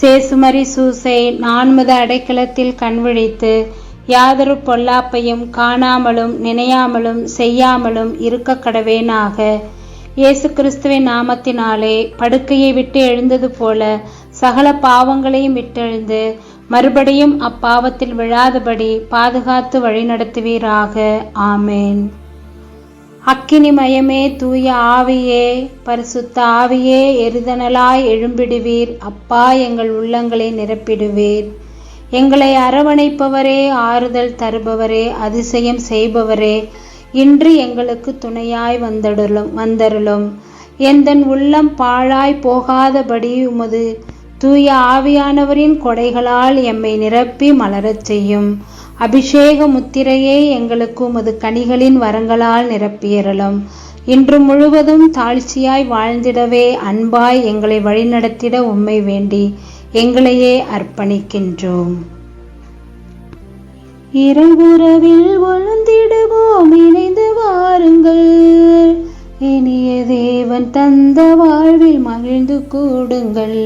சேசுமரி சூசை நான்மத அடைக்கலத்தில் கண்விழித்து யாதொரு பொல்லாப்பையும் காணாமலும் நினையாமலும் செய்யாமலும் இருக்க கடவேனாக. இயேசு கிறிஸ்துவின் நாமத்தினாலே படுக்கையை விட்டு எழுந்தது போல சகல பாவங்களையும் விட்டெழுந்து மறுபடியும் அப்பாவத்தில் விழாதபடி பாதுகாத்து வழிநடத்துவீராக. ஆமேன். அக்கினிமயமே தூய ஆவியே பரிசுத்த ஆவியே எரிதனலாய் எழும்பிடுவீர். அப்பா எங்கள் உள்ளங்களை நிரப்பிடுவீர். எங்களை அரவணைப்பவரே ஆறுதல் தருபவரே அதிசயம் செய்பவரே. இன்று எங்களுக்கு துணையாய் வந்தடலும் வந்தருளும். எந்தன் உள்ளம் பாழாய் போகாதபடி உமது தூய ஆவியானவரின் கொடைகளால் எம்மை நிரப்பி மலரச் செய்யும். அபிஷேக முத்திரையே எங்களுக்கு உமது கனிகளின் வரங்களால் நிரப்பியறலும் இன்று முழுவதும் தாழ்ச்சியாய் வாழ்ந்திடவே அன்பாய் எங்களை வழிநடத்திட உம்மை வேண்டி எங்களையே அர்ப்பணிக்கின்றோம். இரவுறவில் ஒழுந்திடுவோம் இணைந்து வாருங்கள். இனிய தேவன் தந்த வாழ்வில் மகிழ்ந்து கூடுங்கள்.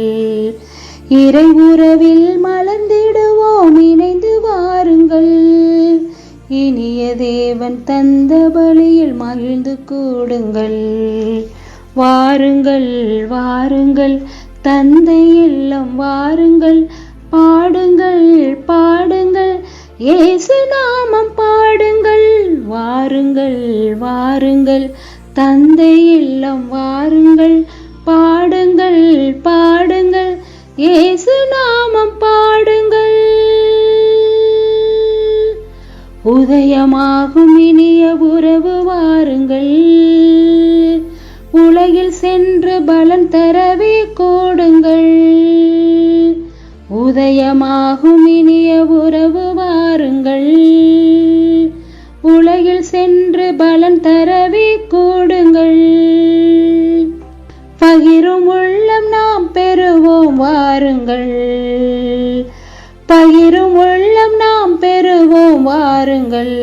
இறை உறவில் மலர்ந்திடுவோம் இணைந்து வாருங்கள். இனிய தேவன் தந்த பலியில் மகிழ்ந்து கூடுங்கள். வாருங்கள் வாருங்கள் தந்தை இல்லம் வாருங்கள். பாடுங்கள் பாடுங்கள் இயேசு நாமம் பாடுங்கள். வாருங்கள் வாருங்கள் தந்தை இல்லம் வாருங்கள். பாடுங்கள் பாடுங்கள் இயேசு நாமம் பாடுங்கள். உதயமாகும் இனிய உறவு வாருங்கள். உலகில் சென்று பலன் தரவே கோடுங்கள். உதயமாகும் இனிய உறவு வாருங்கள். உலகில் சென்று பலன் தரவே கூடுங்கள். பகிரும் உள்ளம் வாருங்கள். பகிரும் உள்ளம் நாம் பெறுவோம் வாருங்கள்.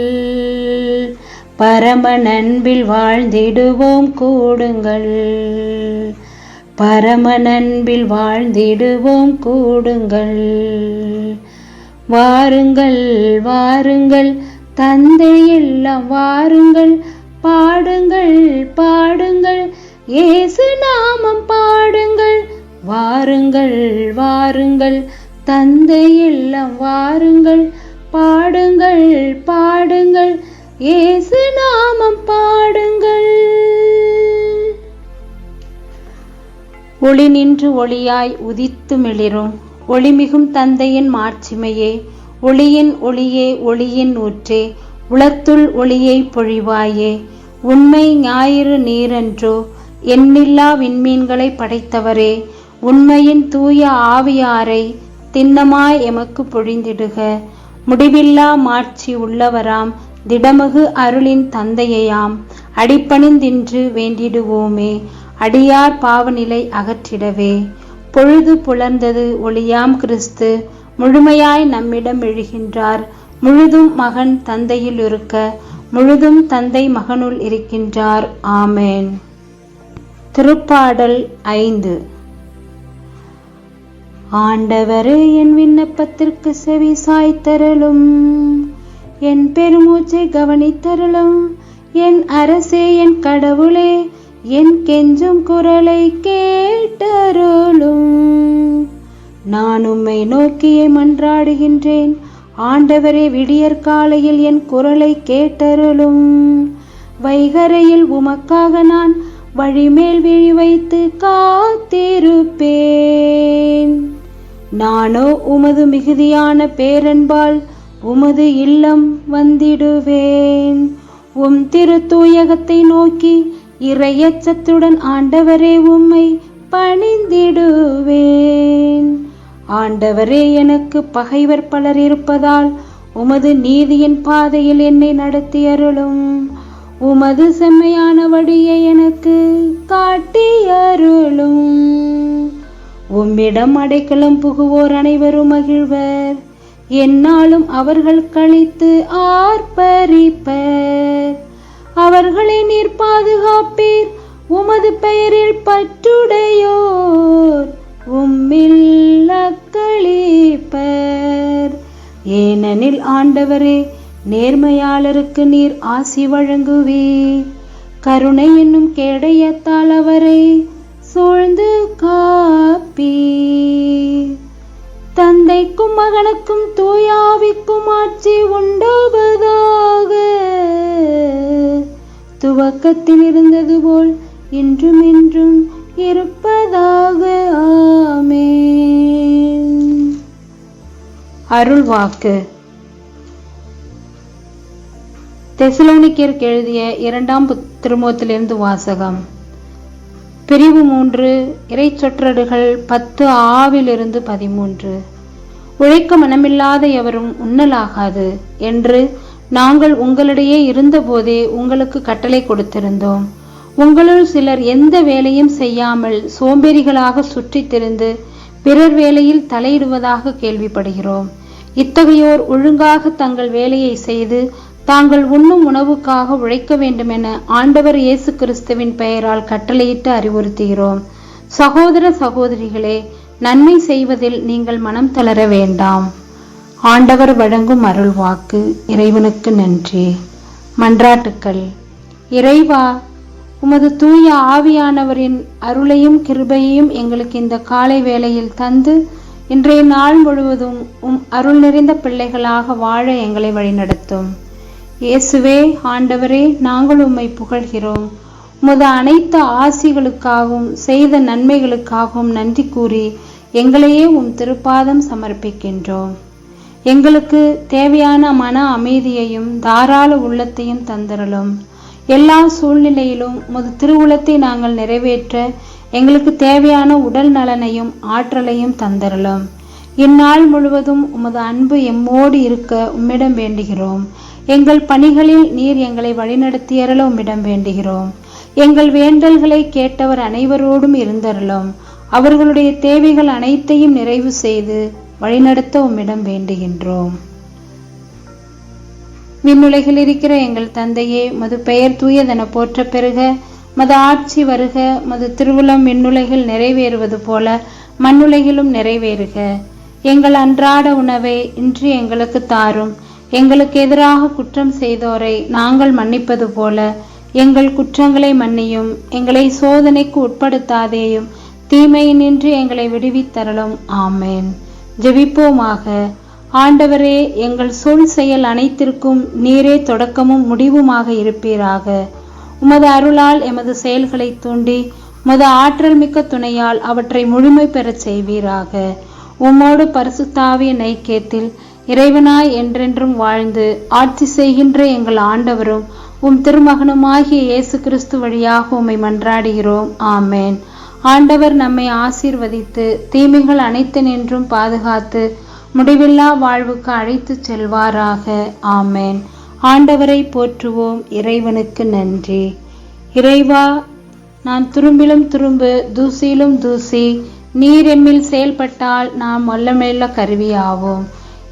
பரம நண்பில் வாழ்ந்திடுவோம் கூடுங்கள். பரம நண்பில் வாழ்ந்திடுவோம் கூடுங்கள். வாருங்கள் வாருங்கள். தந்தை எல்லாம் வாருங்கள். பாடுங்கள் பாடுங்கள். இயேசு நாமம் பாடுங்கள். வாருங்கள் வாருங்கள். தந்தை எல்லாம் வாருங்கள் பாடுங்கள் பாடுங்கள். இயேசு நாமம் பாடுங்கள். ஒளி நின்று ஒளியாய் உதித்து மிளிரும். ஒளிமிகும் தந்தையின் மாட்சிமையே. ஒளியின் ஒளியே ஒளியின் ஊற்றே. உளத்துள் ஒளியை பொழிவாயே. உண்மை ஞாயிறு நீரென்றோ. எண்ணில்லா விண்மீன்களை படைத்தவரே. உண்மையின் தூய ஆவியாரை திண்ணமாய் எமக்கு பொழிந்திடுக. முடிவில்லா மாட்சி உள்ளவராம் திடமகு அருளின் தந்தையாம் அடிப்பணிந்தின்று வேண்டிடுவோமே அடியார் பாவநிலை அகற்றிடவே. பொழுது புலர்ந்தது ஒளியாம் கிறிஸ்து முழுமையாய் நம்மிடம் எழுகின்றார். முழுதும் மகன் தந்தையில் இருக்க முழுதும் தந்தை மகனுள் இருக்கின்றார். ஆமேன். திருப்பாடல் ஐந்து. ஆண்டவரே என் விண்ணப்பத்திற்கு செவி சாய்த்தருளும் என் பெருமூச்சை கவனித்தருளும். என் அரசே என் கடவுளே என் கெஞ்சும் குரலை கேட்டருளும். நான் உம்மை நோக்கியே மன்றாடுகின்றேன். ஆண்டவரே விடியற் காலையில் என் குரலை கேட்டருளும். வைகரையில் உமக்காக நான் வழிமேல் விழி வைத்து காத்திருப்பேன். நானோ உமது மிகுதியான பேரன்பால் உமது இல்லம் வந்திடுவேன். உம் திரு தூயகத்தை நோக்கி இறையச்சத்துடன் ஆண்டவரே உம்மை பணிந்திடுவேன். ஆண்டவரே எனக்கு பகைவர் பலர் இருப்பதால் உமது நீதியின் பாதையில் என்னை நடத்தி அருளும். உமது செம்மையான வழியை எனக்கு காட்டி அருளும். உம்மிடம் அடைக்கலம் புகுவோர் அனைவரும் மகிழ்வர். என்னாலும் அவர்கள் கழித்து ஆர்ப்பரிப்பர் அவர்களை நீர் பாதுகாப்பீர். உமது பெயரில் பற்றுடையோர். உம்மில் அக்களிப்பர். ஏனெனில் ஆண்டவரே நேர்மையாளருக்கு நீர் ஆசி வழங்குவீர். கருணை என்னும் கேடயத்தால் அவரை சூழ்ந்து காப்பி. தந்தைக்கும் மகனுக்கும் தூயாவிக்கும் ஆட்சி உண்டாவதாக. துவக்கத்தில் இருந்தது போல் இன்றும் இன்றும் இருப்பதாக. அருள் அருள்வாக்கு தெசலோனிக்கருக்கு எழுதிய இரண்டாம் புத்- வாசகம். பிரிவு மூன்று இறைச்சொற்றடுகள் பத்து ஆவிலிருந்து பதிமூன்று. உழைக்க மனமில்லாத எவரும் உண்ணலாகாது என்று நாங்கள் உங்களிடையே இருந்தபோதே உங்களுக்கு கட்டளை கொடுத்திருந்தோம். உங்களுள் சிலர் எந்த வேலையும் செய்யாமல் சோம்பேறிகளாக சுற்றித் திரிந்து பிறர் வேலையில் தலையிடுவதாக கேள்விப்படுகிறோம். இத்தகையோர் ஒழுங்காக தங்கள் வேலையை செய்து தாங்கள் உண்ணும் உணவுக்காக உழைக்க வேண்டுமென ஆண்டவர் இயேசு கிறிஸ்துவின் பெயரால் கட்டளையிட்டு அறிவுறுத்துகிறோம். சகோதர சகோதரிகளே நன்மை செய்வதில் நீங்கள் மனம் தளர வேண்டாம். ஆண்டவர் வழங்கும் அருள் வாக்கு இறைவனுக்கு நன்றி. மன்றாட்டுக்கள். இறைவா உமது தூய ஆவியானவரின் அருளையும் கிருபையையும் எங்களுக்கு இந்த காலை வேளையில் தந்து இன்றைய நாள் முழுவதும் உம் அருள் நிறைந்த பிள்ளைகளாக வாழ எங்களை வழிநடத்தும். இயேசுவே ஆண்டவரே நாங்கள் உம்மை புகழ்கிறோம். உமது அனைத்து ஆசிகளுக்காகவும் செய்த நன்மைகளுக்காகவும் நன்றி கூறி எங்களையே உம் திருப்பாதம் சமர்ப்பிக்கின்றோம். எங்களுக்கு தேவையான மன அமைதியையும் தாராள உள்ளத்தையும் தந்தரலும் எல்லா சூழ்நிலையிலும் உமது திருவுளத்தை நாங்கள் நிறைவேற்ற எங்களுக்கு தேவையான உடல் நலனையும் ஆற்றலையும் தந்தரலும் இந்நாள் முழுவதும் உமது அன்பு எம்மோடு இருக்க உம்மிடம் வேண்டுகிறோம். எங்கள் பணிகளில் நீர் எங்களை வழிநடத்தியறல உம்மிடம் வேண்டுகிறோம். எங்கள் வேண்டல்களை கேட்டவர் அனைவரோடும் இருந்தருளும். அவர்களுடைய தேவைகள் அனைத்தையும் நிறைவு செய்து வழிநடத்த உம்மிடம் வேண்டுகின்றோம். விண்ணுலகில் இருக்கிற எங்கள் தந்தையே மது பெயர் தூயதென போற்ற பெறுக மது ஆட்சி வருக மது திருவுளம் விண்ணுலகில் நிறைவேறுவது போல மண்ணுலகிலும் நிறைவேறுக. எங்கள் அன்றாட உணவை இன்று எங்களுக்கு தாரும். எங்களுக்கு எதிராக குற்றம் செய்தோரை நாங்கள் மன்னிப்பது போல எங்கள் குற்றங்களை மன்னியும் எங்களை சோதனைக்கு உட்படுத்தாதேயும் தீமையினின்று எங்களை விடுவித்தரலும் ஆமேன். ஜெபிப்போமாக. ஆண்டவரே எங்கள் சொல் செயல் அனைத்திற்கும் நீரே தொடக்கமும் முடிவுமாக இருப்பீராக. உமது அருளால் எமது செயல்களை தூண்டி உமது ஆற்றல் மிக்க துணையால் அவற்றை முழுமை பெறச் செய்வீராக. உம்மோடு பரிசுத்தாவிய நைக்கியத்தில் இறைவனாய் என்றென்றும் வாழ்ந்து ஆட்சி செய்கின்ற எங்கள் ஆண்டவரும் உம் திருமகனுமாகிய இயேசு கிறிஸ்து வழியாக உம்மை மன்றாடுகிறோம். ஆமேன். ஆண்டவர் நம்மை ஆசீர்வதித்து தீமைகள் அனைத்து நின்றும் பாதுகாத்து முடிவில்லா வாழ்வுக்கு அழைத்துச் செல்வாராக. ஆமேன். ஆண்டவரை போற்றுவோம். இறைவனுக்கு நன்றி. இறைவா நான் துரும்பிலும் துரும்பு தூசியிலும் தூசி நீர் எம்மில் செயல்பட்டால் நாம் வல்லமையுள்ள கருவியாவோம்.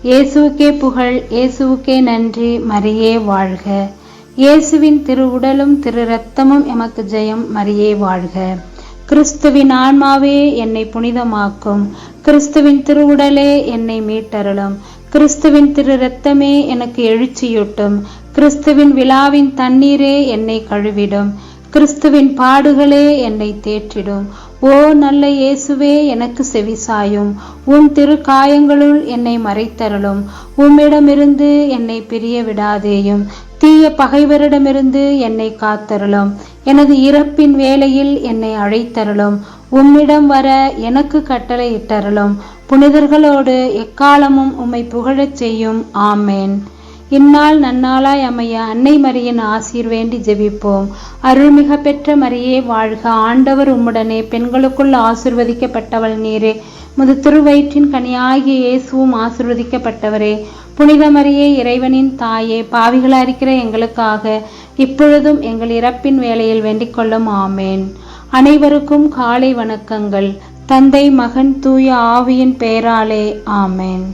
இயேசுவுக்கே புகழ் இயேசுவுக்கே நன்றி மரியே வாழ்க. இயேசுவின் திருவுடலும் திரு ரத்தமும் எமக்கு ஜெயம் மரியே வாழ்க. கிறிஸ்துவின் ஆன்மாவே என்னை புனிதமாக்கும். கிறிஸ்துவின் திருவுடலே என்னை மீட்டருளும். கிறிஸ்துவின் திரு ரத்தமே எனக்கு எழுச்சியூட்டும். கிறிஸ்துவின் விழாவின் தண்ணீரே என்னை கழுவிடும். கிறிஸ்துவின் பாடுகளே என்னை தேற்றிடும். ஓ நல்ல இயேசுவே எனக்கு செவிசாயும் உன் திரு காயங்களுள் என்னை மறைத்தருளும். உம்மிடமிருந்து என்னை பிரிய விடாதேயும். தீய பகைவரிடமிருந்து என்னை காத்தருளும். எனது இறப்பின் வேளையில் என்னை அழைத்தருளும். உம்மிடம் வர எனக்கு கட்டளையிட்டரலும் புனிதர்களோடு எக்காலமும் உம்மை புகழச் செய்யும். ஆமேன். இந்நாள் நன்னாளாய் அமைய அன்னை மரியின் ஆசீர் வேண்டி ஜெபிப்போம். அருள்மிக பெற்ற மரியே வாழ்க. ஆண்டவர் உம்முடனே பெண்களுக்குள் ஆசிர்வதிக்கப்பட்டவள் நீரே. முது திருவயிற்றின் கனியாகிய இயேசுவும் ஆசிர்வதிக்கப்பட்டவரே. புனித மரியே இறைவனின் தாயே பாவிகளா இருக்கிற எங்களுக்காக இப்பொழுதும் எங்கள் இறப்பின் வேலையில் வேண்டிக் கொள்ளும் ஆமேன். அனைவருக்கும் காலை வணக்கங்கள். தந்தை மகன் தூய ஆவியின் பெயராலே ஆமேன்.